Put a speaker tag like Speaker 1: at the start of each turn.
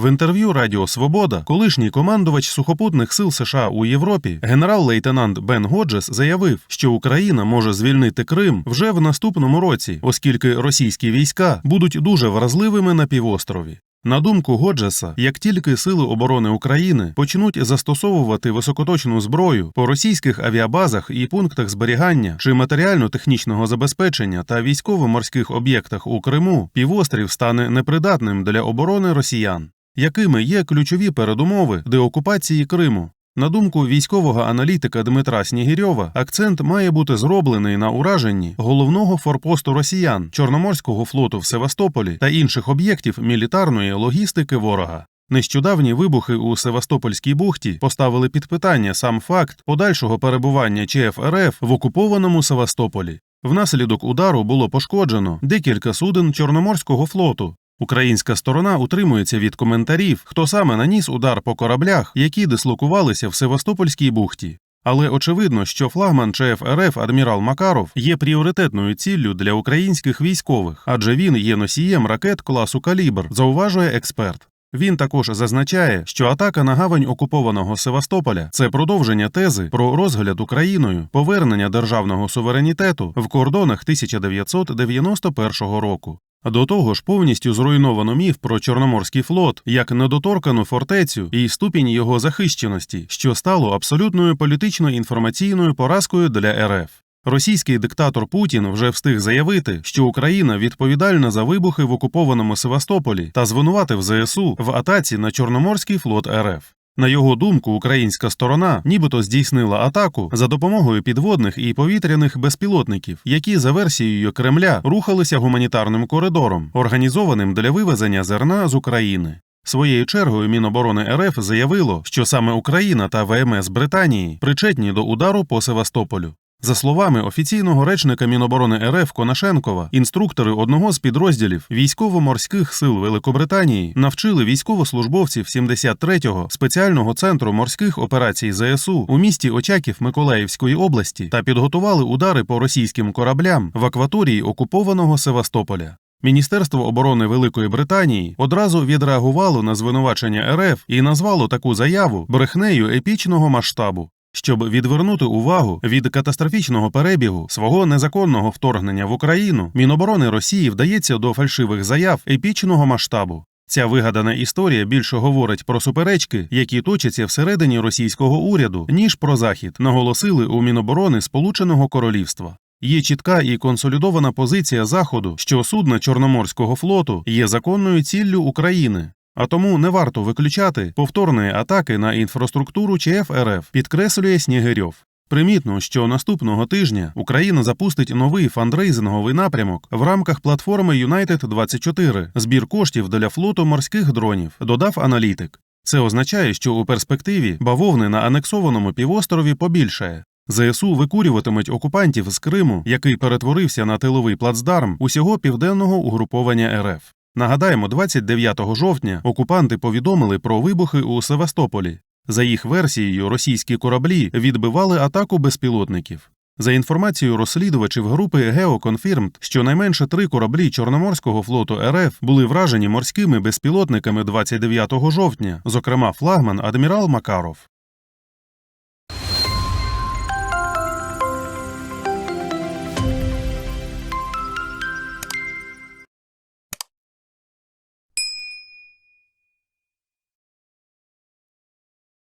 Speaker 1: В інтерв'ю Радіо Свобода колишній командувач сухопутних сил США у Європі, генерал-лейтенант Бен Годжес, заявив, що Україна може звільнити Крим вже в наступному році, оскільки російські війська будуть дуже вразливими на півострові. На думку Годжеса, як тільки сили оборони України почнуть застосовувати високоточну зброю по російських авіабазах і пунктах зберігання чи матеріально-технічного забезпечення та військово-морських об'єктах у Криму, півострів стане непридатним для оборони росіян. Якими є ключові передумови деокупації Криму? На думку військового аналітика Дмитра Снігірьова, акцент має бути зроблений на ураженні головного форпосту росіян Чорноморського флоту в Севастополі та інших об'єктів мілітарної логістики ворога. Нещодавні вибухи у Севастопольській бухті поставили під питання сам факт подальшого перебування ЧФ РФ в окупованому Севастополі. Внаслідок удару було пошкоджено декілька суден Чорноморського флоту, Українська сторона утримується від коментарів, хто саме наніс удар по кораблях, які дислокувалися в Севастопольській бухті. Але очевидно, що флагман ЧФ РФ адмірал Макаров є пріоритетною ціллю для українських військових, адже він є носієм ракет класу калібр, зауважує експерт. Він також зазначає, що атака на гавань окупованого Севастополя це продовження тези про розгляд Україною повернення державного суверенітету в кордонах 1991 року. До того ж, повністю зруйновано міф про Чорноморський флот як недоторкану фортецю і ступінь його захищеності, що стало абсолютною політично-інформаційною поразкою для РФ. Російський диктатор Путін вже встиг заявити, що Україна відповідальна за вибухи в окупованому Севастополі та звинуватив ЗСУ в атаці на Чорноморський флот РФ. На його думку, українська сторона нібито здійснила атаку за допомогою підводних і повітряних безпілотників, які за версією Кремля рухалися гуманітарним коридором, організованим для вивезення зерна з України. Своєю чергою Міноборони РФ заявило, що саме Україна та ВМС Британії причетні до удару по Севастополю. За словами офіційного речника Міноборони РФ Конашенкова, інструктори одного з підрозділів військово-морських сил Великобританії навчили військовослужбовців 73-го спеціального центру морських операцій ЗСУ у місті Очаків Миколаївської області та підготували удари по російським кораблям в акваторії окупованого Севастополя. Міністерство оборони Великої Британії одразу відреагувало на звинувачення РФ і назвало таку заяву брехнею епічного масштабу. Щоб відвернути увагу від катастрофічного перебігу свого незаконного вторгнення в Україну, Міноборони Росії вдається до фальшивих заяв епічного масштабу. Ця вигадана історія більше говорить про суперечки, які точаться всередині російського уряду, ніж про захід, наголосили у Міноборони Сполученого Королівства. Є чітка і консолідована позиція Заходу, що судна Чорноморського флоту є законною ціллю України. А тому не варто виключати повторної атаки на інфраструктуру ЧФ РФ, підкреслює Снігирьов. Примітно, що наступного тижня Україна запустить новий фандрейзинговий напрямок в рамках платформи United 24 збір коштів для флоту морських дронів, додав аналітик. Це означає, що у перспективі бавовни на анексованому півострові побільшає. ЗСУ викурюватимуть окупантів з Криму, який перетворився на тиловий плацдарм усього південного угруповання РФ. Нагадаємо, 29 жовтня окупанти повідомили про вибухи у Севастополі. За їх версією, російські кораблі відбивали атаку безпілотників. За інформацією розслідувачів групи GeoConfirmed, щонайменше три кораблі Чорноморського флоту РФ були вражені морськими безпілотниками 29 жовтня, зокрема флагман адмірал Макаров.